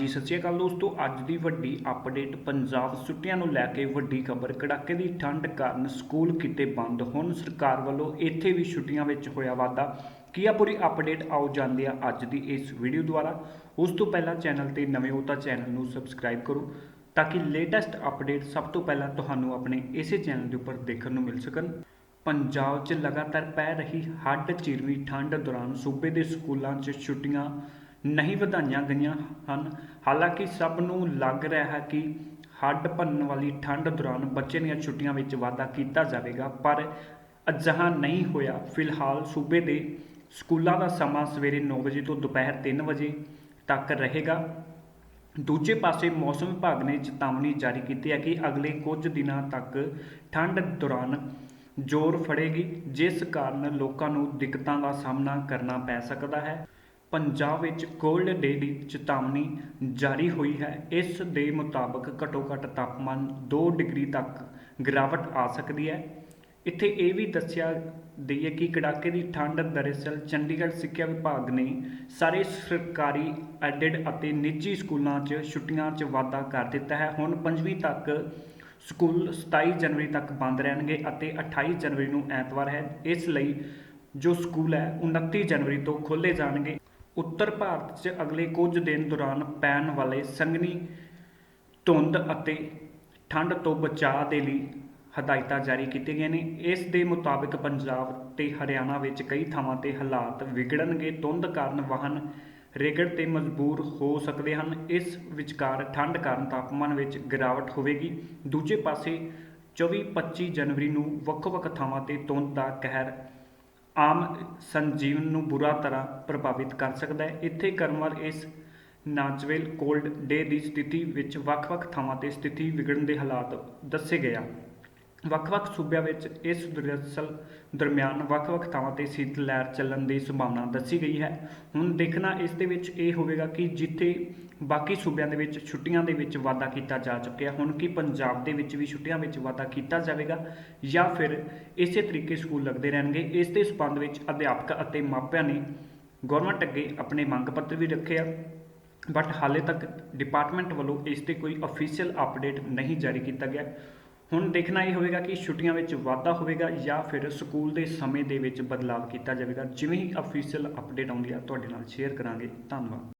ਜੀ, ਸਤਿ ਸ਼੍ਰੀ ਅਕਾਲ ਦੋਸਤੋ। ਅੱਜ ਦੀ ਵੱਡੀ ਅਪਡੇਟ ਪੰਜਾਬ ਛੁੱਟੀਆਂ ਨੂੰ ਲੈ ਕੇ ਵੱਡੀ ਖਬਰ। ਕੜਾਕੇ ਦੀ ਠੰਡ ਕਾਰਨ ਸਕੂਲ ਕਿਤੇ ਬੰਦ। ਹੁਣ ਸਰਕਾਰ ਵੱਲੋਂ ਇੱਥੇ ਵੀ ਛੁੱਟੀਆਂ ਵਿੱਚ ਹੋਇਆ ਵਾਧਾ। ਕੀ ਆ ਪੂਰੀ ਅਪਡੇਟ ਆਓ ਜਾਣਦੇ ਆ ਅੱਜ ਦੀ ਇਸ ਵੀਡੀਓ ਦੁਆਰਾ। ਉਸ ਤੋਂ ਪਹਿਲਾਂ ਚੈਨਲ ਤੇ ਨਵੇਂ ਹੋ ਤਾਂ ਚੈਨਲ ਨੂੰ ਸਬਸਕ੍ਰਾਈਬ ਕਰੋ ਤਾਂ ਕਿ ਲੇਟੈਸਟ ਅਪਡੇਟ ਸਭ ਤੋਂ ਪਹਿਲਾਂ ਤੁਹਾਨੂੰ ਆਪਣੇ ਇਸੇ ਚੈਨਲ ਦੇ ਉੱਪਰ ਦੇਖਣ ਨੂੰ ਮਿਲ ਸਕਣ। ਪੰਜਾਬ 'ਚ ਲਗਾਤਾਰ ਪੈ ਰਹੀ ਹੱਡ ਚੀਰਵੀਂ ਠੰਡ ਦੌਰਾਨ ਸੂਬੇ ਦੇ ਸਕੂਲਾਂ 'ਚ ਛੁੱਟੀਆਂ ਨਹੀਂ ਵਧਾਈਆਂ ਗਈਆਂ ਹਨ। ਹਾਲਾਂਕਿ ਸਭ ਨੂੰ ਲੱਗ ਰਿਹਾ ਹੈ ਕਿ ਹੱਡ ਭੰਨਣ ਵਾਲੀ ਠੰਡ ਦੌਰਾਨ ਬੱਚੇ ਦੀਆਂ ਛੁੱਟੀਆਂ ਵਿੱਚ ਵਾਧਾ ਕੀਤਾ ਜਾਵੇਗਾ, ਪਰ ਅਜਿਹਾ ਨਹੀਂ ਹੋਇਆ। ਫਿਲਹਾਲ ਸੂਬੇ ਦੇ ਸਕੂਲਾਂ ਦਾ ਸਮਾਂ ਸਵੇਰੇ 9 ਵਜੇ ਤੋਂ ਦੁਪਹਿਰ 3 ਵਜੇ ਤੱਕ ਰਹੇਗਾ। ਦੂਜੇ ਪਾਸੇ ਮੌਸਮ ਵਿਭਾਗ ਨੇ ਚੇਤਾਵਨੀ ਜਾਰੀ ਕੀਤੀ ਹੈ ਕਿ ਅਗਲੇ ਕੁਝ ਦਿਨਾਂ ਤੱਕ ਠੰਡ ਦੌਰਾਨ ਜ਼ੋਰ ਫੜੇਗੀ, ਜਿਸ ਕਾਰਨ ਲੋਕਾਂ ਨੂੰ ਦਿੱਕਤਾਂ ਦਾ ਸਾਹਮਣਾ ਕਰਨਾ ਪੈ ਸਕਦਾ ਹੈ। ਪੰਜਾਬ ਵਿੱਚ ਕੋਲਡ ਡੇ ਦੀ ਚੇਤਾਵਨੀ ਜਾਰੀ ਹੋਈ ਹੈ। ਇਸ ਦੇ ਮੁਤਾਬਕ ਘੱਟੋ ਘੱਟ ਤਾਪਮਾਨ 2 ਡਿਗਰੀ ਤੱਕ ਗਿਰਾਵਟ ਆ ਸਕਦੀ ਹੈ। ਇੱਥੇ ਇਹ ਵੀ ਦੱਸਿਆ ਦਈਏ ਕਿ ਕੜਾਕੇ ਦੀ ਠੰਡ ਦਰਅਸਲ ਚੰਡੀਗੜ੍ਹ ਸਿੱਖਿਆ ਵਿਭਾਗ ਨੇ ਸਾਰੇ ਸਰਕਾਰੀ ਐਡਿਡ ਅਤੇ ਨਿੱਜੀ ਸਕੂਲਾਂ 'ਚ ਛੁੱਟੀਆਂ 'ਚ ਵਾਧਾ ਕਰ ਦਿੱਤਾ ਹੈ। ਹੁਣ 5ਵੀਂ ਤੱਕ ਸਕੂਲ 27 ਜਨਵਰੀ ਤੱਕ ਬੰਦ ਰਹਿਣਗੇ ਅਤੇ 28 ਜਨਵਰੀ ਨੂੰ ਐਤਵਾਰ ਹੈ। ਇਸ ਲਈ ਜੋ ਸਕੂਲ ਹੈ 29 ਜਨਵਰੀ ਤੋਂ ਖੋਲ੍ਹੇ ਜਾਣਗੇ। ਉੱਤਰ ਭਾਰਤ 'ਚ ਅਗਲੇ ਕੁਝ ਦਿਨ ਦੌਰਾਨ ਪੈਣ ਵਾਲੇ ਸੰਘਣੀ ਧੁੰਦ ਅਤੇ ਠੰਡ ਤੋਂ ਬਚਾਅ ਦੇ ਲਈ ਹਦਾਇਤਾਂ ਜਾਰੀ ਕੀਤੀਆਂ ਗਈਆਂ ਨੇ। ਇਸ ਦੇ ਮੁਤਾਬਕ ਪੰਜਾਬ ਤੇ ਹਰਿਆਣਾ ਵਿੱਚ ਕਈ ਥਾਵਾਂ ਤੇ ਹਾਲਾਤ ਵਿਗੜਨਗੇ। ਧੁੰਦ ਕਾਰਨ ਵਾਹਨ ਰੇਗੜ ਤੇ ਮਜਬੂਰ ਹੋ ਸਕਦੇ ਹਨ। ਇਸ ਵਿਚਕਾਰ ਠੰਡ ਕਾਰਨ ਤਾਪਮਾਨ ਵਿੱਚ ਗਿਰਾਵਟ ਹੋਵੇਗੀ। ਦੂਜੇ ਪਾਸੇ 24-25 ਜਨਵਰੀ ਨੂੰ ਵੱਖ-ਵੱਖ ਥਾਵਾਂ ਤੇ ਧੁੰਦ ਦਾ ਕਹਿਰ ਆਮ ਸੰਜੀਵਨ ਨੂੰ ਬੁਰਾ ਤਰ੍ਹਾਂ ਪ੍ਰਭਾਵਿਤ ਕਰ ਸਕਦਾ ਹੈ। ਇੱਥੇ ਕਰਮਰ ਇਸ ਨਾਚਵੇਲ ਕੋਲਡ ਡੇ ਦੀ ਸਥਿਤੀ ਵਿੱਚ ਵੱਖ-ਵੱਖ ਥਾਵਾਂ ਤੇ ਸਥਿਤੀ ਵਿਗੜਨ ਦੇ ਹਾਲਾਤ ਦੱਸੇ ਗਏ ਆ। ਵੱਖ-ਵੱਖ ਸੂਬਿਆਂ ਵਿੱਚ ਇਸ ਦਰਅਸਲ ਦਰਮਿਆਨ ਵੱਖ-ਵੱਖ ਥਾਵਾਂ ਤੇ ਸੀਤ ਲਹਿਰ ਚੱਲਣ ਦੀ ਸੰਭਾਵਨਾ ਦੱਸੀ ਗਈ ਹੈ। ਹੁਣ ਦੇਖਣਾ ਇਸ ਦੇ ਵਿੱਚ ਇਹ ਹੋਵੇਗਾ ਕਿ ਜਿੱਥੇ ਬਾਕੀ ਸੂਬਿਆਂ ਦੇ ਵਿੱਚ ਛੁੱਟੀਆਂ ਦੇ ਵਿੱਚ ਵਾਧਾ ਕੀਤਾ ਜਾ ਚੁੱਕਿਆ, ਹੁਣ ਕਿ ਪੰਜਾਬ ਦੇ ਵਿੱਚ ਵੀ ਛੁੱਟੀਆਂ ਵਿੱਚ ਵਾਧਾ ਕੀਤਾ ਜਾਵੇਗਾ ਜਾਂ ਫਿਰ ਇਸੇ ਤਰੀਕੇ ਸਕੂਲ ਲੱਗਦੇ ਰਹਿਣਗੇ। ਇਸ ਦੇ ਸਬੰਧ ਵਿੱਚ ਅਧਿਆਪਕ ਅਤੇ ਮਾਪਿਆਂ ਨੇ ਗਵਰਨਮੈਂਟ ਅੱਗੇ ਆਪਣੇ ਮੰਗ ਪੱਤਰ ਵੀ ਰੱਖੇ ਆ, ਬਟ ਹਾਲੇ ਤੱਕ ਡਿਪਾਰਟਮੈਂਟ ਵੱਲੋਂ ਇਸ ਤੇ ਕੋਈ ਅਫੀਸ਼ੀਅਲ ਅਪਡੇਟ ਨਹੀਂ ਜਾਰੀ ਕੀਤਾ ਗਿਆ। ਹੁਣ ਦੇਖਣਾ ਇਹ ਹੋਵੇਗਾ ਕਿ ਛੁੱਟੀਆਂ ਵਿੱਚ ਵਾਧਾ ਹੋਵੇਗਾ ਜਾਂ ਫਿਰ ਸਕੂਲ ਦੇ ਸਮੇਂ ਦੇ ਵਿੱਚ ਬਦਲਾਅ ਕੀਤਾ ਜਾਵੇਗਾ। ਜਿਵੇਂ ਹੀ ਅਫੀਸ਼ੀਅਲ ਅਪਡੇਟ ਆਉਂਦੀ ਆ, ਤੁਹਾਡੇ ਨਾਲ ਸ਼ੇਅਰ ਕਰਾਂਗੇ। ਧੰਨਵਾਦ।